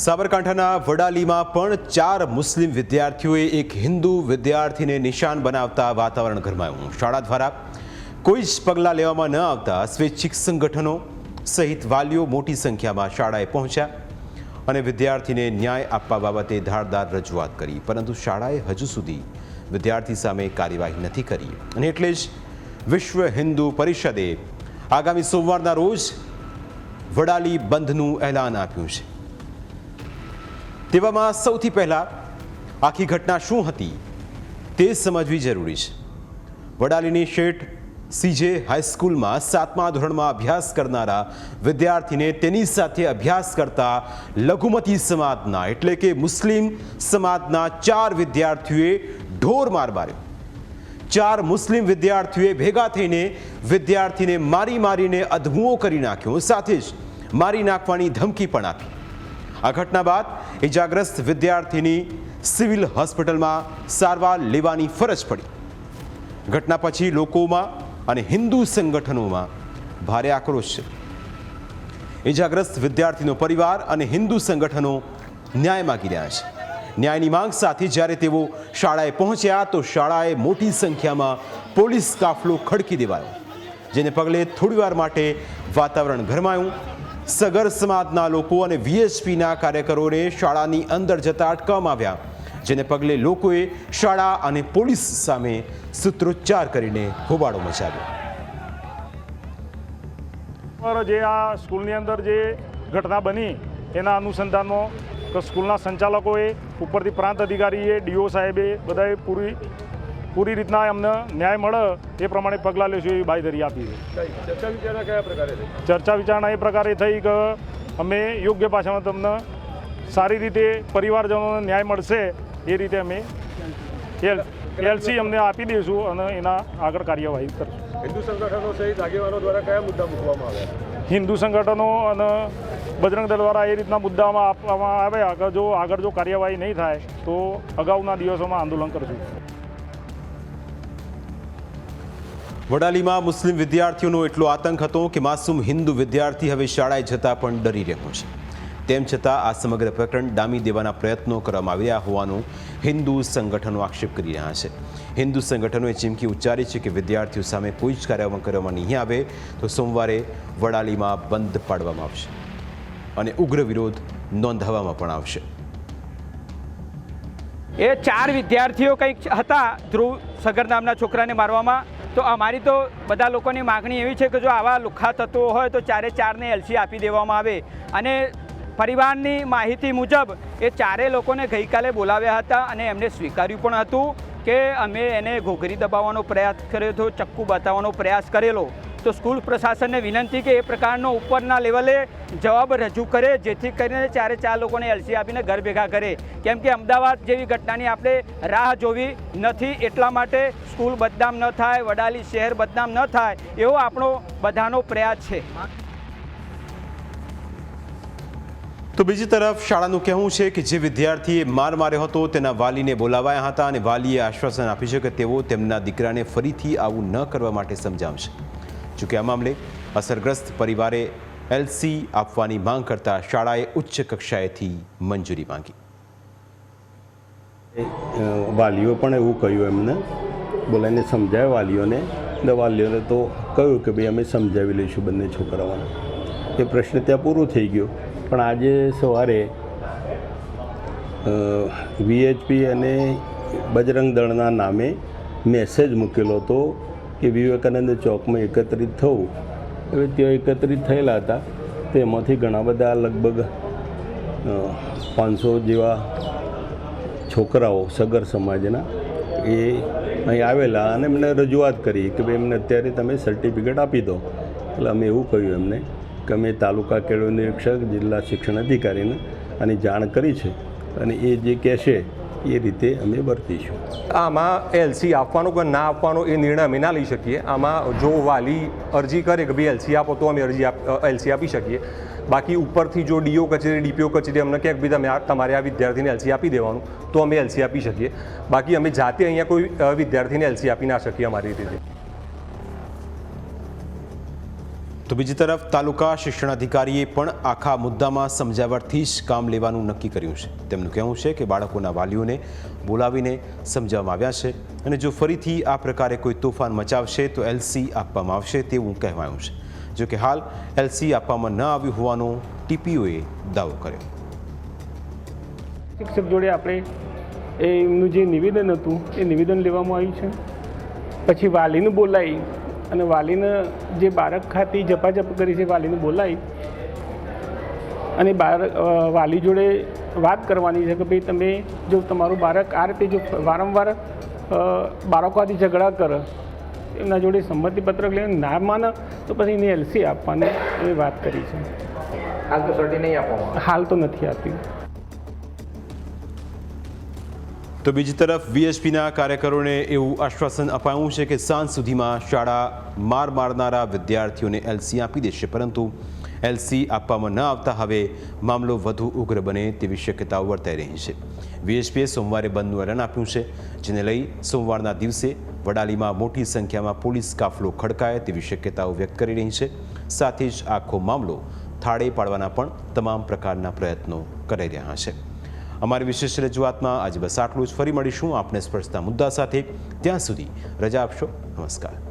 સાબરકાંઠાના વડાલીમાં પણ ચાર મુસ્લિમ વિદ્યાર્થીઓએ એક હિન્દુ વિદ્યાર્થીને નિશાન બનાવતા વાતાવરણ ગરમાયું. શાળા દ્વારા કોઈ જ પગલાં લેવામાં ન આવતા સ્વૈચ્છિક સંગઠનો સહિત વાલીઓ મોટી સંખ્યામાં શાળાએ પહોંચ્યા અને વિદ્યાર્થીને ન્યાય આપવા બાબતે ધારદાર રજૂઆત કરી. પરંતુ શાળાએ હજુ સુધી વિદ્યાર્થી સામે કાર્યવાહી નથી કરી. અને એટલે જ વિશ્વ હિન્દુ પરિષદે આગામી સોમવારના રોજ વડાલી બંધનું એલાન આપ્યું છે. તેવામાં સૌથી પહેલા આખી ઘટના શું હતી તે સમજવી જરૂરી છે. વડાલીની શેઠ સીજે હાઈસ્કૂલમાં સાતમા ધોરણમાં અભ્યાસ કરનારા વિદ્યાર્થીને તેની સાથે અભ્યાસ કરતા લઘુમતી સમાજના એટલે કે મુસ્લિમ સમાજના ચાર વિદ્યાર્થીઓએ ઢોર માર માર્યો. ચાર મુસ્લિમ વિદ્યાર્થીઓએ ભેગા થઈને વિદ્યાર્થીને મારી મારીને અધમુઓ કરી નાખ્યો. સાથે જ મારી નાખવાની ધમકી પણ આપી. આ ઘટના બાદ ઇજાગ્રસ્ત વિદ્યાર્થીની સિવિલ હોસ્પિટલમાં સારવાર લેવાની ફરજ પડી. ઘટના પછી લોકોમાં અને હિન્દુ સંગઠનોમાં ભારે આક્રોશ છે. ઇજાગ્રસ્ત વિદ્યાર્થીનો પરિવાર અને હિન્દુ સંગઠનો ન્યાય માગી રહ્યા છે. ન્યાયની માંગ સાથે જ્યારે તેઓ શાળાએ પહોંચ્યા તો શાળાએ મોટી સંખ્યામાં પોલીસ કાફલો ખડકી દેવાયો, જેને પગલે થોડીવાર માટે વાતાવરણ ગરમાયું સગર સમાજના લોકો અને વીએસપીના કાર્યકરોને શાળાની અંદર જતા અટકાવવામાં આવ્યા, જેને પગલે લોકોએ શાળા અને પોલીસ સામે સૂત્રોચ્ચાર કરીને હોબાળો મચાવ્યો. જે આ સ્કૂલની અંદર જે ઘટના બની, એના અનુસંધાનમાં સ્કૂલના સંચાલકોએ, ઉપરથી પ્રાંત અધિકારીએ, ડીઓ સાહેબે બધાએ પૂરી પૂરી રીતના એમને ન્યાય મળે એ પ્રમાણે પગલાં લેશું એવી બાંયધરી આપી છે. ચર્ચા વિચારણા કયા પ્રકારે ચર્ચા વિચારણા એ પ્રકારે થઈ કે અમે યોગ્ય ભાષામાં તમને સારી રીતે પરિવારજનોને ન્યાય મળશે એ રીતે અમે એલ એલસી અમને આપી દઈશું અને એના આગળ કાર્યવાહી કરશું. હિન્દુ સંગઠનો સહિત આગેવાનો દ્વારા કયા મુદ્દા મૂકવામાં આવ્યા? હિન્દુ સંગઠનો અને બજરંગ દળ દ્વારા એ રીતના મુદ્દામાં આપવામાં આવ્યા કે જો આગળ જો કાર્યવાહી નહીં થાય તો અગાઉના દિવસોમાં આંદોલન કરશું. વડાલીમાં મુસ્લિમ વિદ્યાર્થીઓનો એટલો આતંક હતો કે માસૂમ હિન્દુ વિદ્યાર્થી હવે શાળાએ જતા પણ ડરી રહ્યો છે. તેમ છતાં આ સમગ્ર પ્રકરણ ડામી દેવાના પ્રયત્નો કરવામાં આવી રહ્યા હોવાનો હિન્દુ સંગઠનો આક્ષેપ કરી રહ્યા છે. હિન્દુ સંગઠનોએ ચીમકી ઉચ્ચારી છે કે વિદ્યાર્થીઓ સામે કોઈ જ કાર્યવાહી કરવામાં નહીં આવે તો સોમવારે વડાલીમાં બંધ પાડવામાં આવશે અને ઉગ્ર વિરોધ નોંધાવવામાં પણ આવશે. એ ચાર વિદ્યાર્થીઓ કંઈક હતા ધ્રુવ સગર નામના છોકરાને મારવામાં તો અમારી તો બધા લોકોની માગણી એવી છે કે જો આવા લુખ્ખા તત્વો હોય તો ચારે ચારને એલસી આપી દેવામાં આવે. અને પરિવારની માહિતી મુજબ એ ચારે લોકોને ગઈકાલે બોલાવ્યા હતા અને એમને સ્વીકાર્યું પણ હતું કે અમે એને ઘોઘરી દબાવવાનો પ્રયાસ કર્યો હતો, ચક્કુ બતાવવાનો પ્રયાસ કરેલો. તો સ્કૂલ પ્રશાસનને વિનંતી કે એ પ્રકારનો ઉપરના લેવલે જવાબ રજૂ કરે, જેથી કરીને ચારે ચાર લોકોને એલસી આપીને ઘર ભેગા કરે. કેમ કે અમદાવાદ જેવી ઘટનાની આપણે રાહ જોવી નથી, એટલા માટે સ્કૂલ બદનામ ન થાય, વડાલી શહેર બદનામ ન થાય, એવો આપણો બધાનો પ્રયાસ છે. તો બીજી તરફ શાળાનું કહેવું છે કે જે વિદ્યાર્થીએ માર માર્યો હતો તેના વાલીને બોલાવાયા હતા અને વાલીએ આશ્વાસન આપ્યું છે કે તેઓ તેમના દીકરાને ફરીથી આવું ન કરવા માટે સમજાવશે. જોકે આ મામલે અસરગ્રસ્ત પરિવારે એલસી આપવાની માંગ કરતા શાળાએ ઉચ્ચ કક્ષાએથી મંજૂરી માંગી વાલીઓ પણ એવું કહ્યું એમને બોલાવીને સમજાવ્યા વાલીઓને વાલીઓને તો કહ્યું કે ભાઈ અમે સમજાવી લઈશું બંને છોકરાઓને. એ પ્રશ્ન ત્યાં પૂરો થઈ ગયો. પણ આજે સવારે વીએચપી અને બજરંગ દળના નામે મેસેજ મૂકેલો હતો કે વિવેકાનંદ ચોકમાં એકત્રિત થવું. હવે ત્યાં એકત્રિત થયેલા હતા. તેમાંથી ઘણા બધા લગભગ પાંચસો જેવા છોકરાઓ સગર સમાજના એ અહીં આવેલા અને એમને રજૂઆત કરી કે ભાઈ એમને અત્યારે તમે સર્ટિફિકેટ આપી દો. એટલે અમે એવું કહ્યું એમને કે અમે તાલુકા કેળવણી નિરીક્ષક, જિલ્લા શિક્ષણ અધિકારીને આની જાણ કરી છે. અને એ જે કહેશે એ રીતે અમે વર્તીશું. આમાં એલસી આપવાનો કે ના આપવાનો એ નિર્ણય અમે ના લઈ શકીએ. આમાં જો વાલી અરજી કરે કે ભાઈ એલસી આપો તો અમે અરજી એલસી આપી શકીએ. બાકી ઉપરથી જો ડીઓ કચેરી ડીપીઓ કચેરી અમને ક્યાંક બી તમે તમારે આ વિદ્યાર્થીને એલસી આપી દેવાનું, તો અમે એલસી આપી શકીએ. બાકી અમે જાતે અહીંયા કોઈ વિદ્યાર્થીને એલસી આપી ના શકીએ અમારી રીતે. તો બીજી તરફ તાલુકા શિક્ષણાધિકારીએ પણ આખા મુદ્દામાં સમજાવટથી જ કામ લેવાનું નક્કી કર્યું છે. તેમનું કહેવું છે કે બાળકોના વાલીઓને બોલાવીને સમજાવવામાં આવ્યા છે અને જો ફરીથી આ પ્રકારે કોઈ તોફાન મચાવશે તો એલસી આપવામાં આવશે તેવું કહેવાયું છે. જો કે હાલ એલસી આપવામાં ન આવ્યું હોવાનો ટીપીઓએ દાવો કર્યો. શિક્ષક જોડે આપણે એમનું જે નિવેદન હતું, એ નિવેદન લેવામાં આવ્યું છે. પછી વાલીને બોલાવી અને વાલીને જે બાળક ખાતી જપાજપ કરી છે વાલીને બોલાવી અને બાળક વાલી જોડે વાત કરવાની છે કે ભાઈ તમે જો તમારું બાળક આ રીતે જો વારંવાર બાળકોથી ઝઘડા કરે એમના જોડે સંમતિપત્રક લઈને ના માને તો પછી એને એલસી આપવાની એ વાત કરી છે. હાલ તો નહીં આપવામાં હાલ તો નથી આપી. તો બીજી તરફ વીએચપીના કાર્યકરોને એવું આશ્વાસન અપાયું છે કે સાંજ સુધીમાં શાળા માર મારનારા વિદ્યાર્થીઓને એલસી આપી દેશે, પરંતુ એલસી આપવામાં ન આવતા હવે મામલો વધુ ઉગ્ર બને તેવી શક્યતાઓ વર્તાઈ રહી છે. વીએચપીએ સોમવારે બંધનું એલાન આપ્યું છે, જેને લઈ સોમવારના દિવસે વડાલીમાં મોટી સંખ્યામાં પોલીસ કાફલો ખડકાય તેવી શક્યતાઓ વ્યક્ત કરી રહી છે. સાથે જ આખો મામલો થાળે પાડવાના પણ તમામ પ્રકારના પ્રયત્નો કરી રહ્યા છે. અમારી વિશેષ રજૂઆતમાં આજે બસ આટલું જ. ફરી મળીશું આપને સ્પર્શતા મુદ્દા સાથે. ત્યાં સુધી રજા આપશો. નમસ્કાર.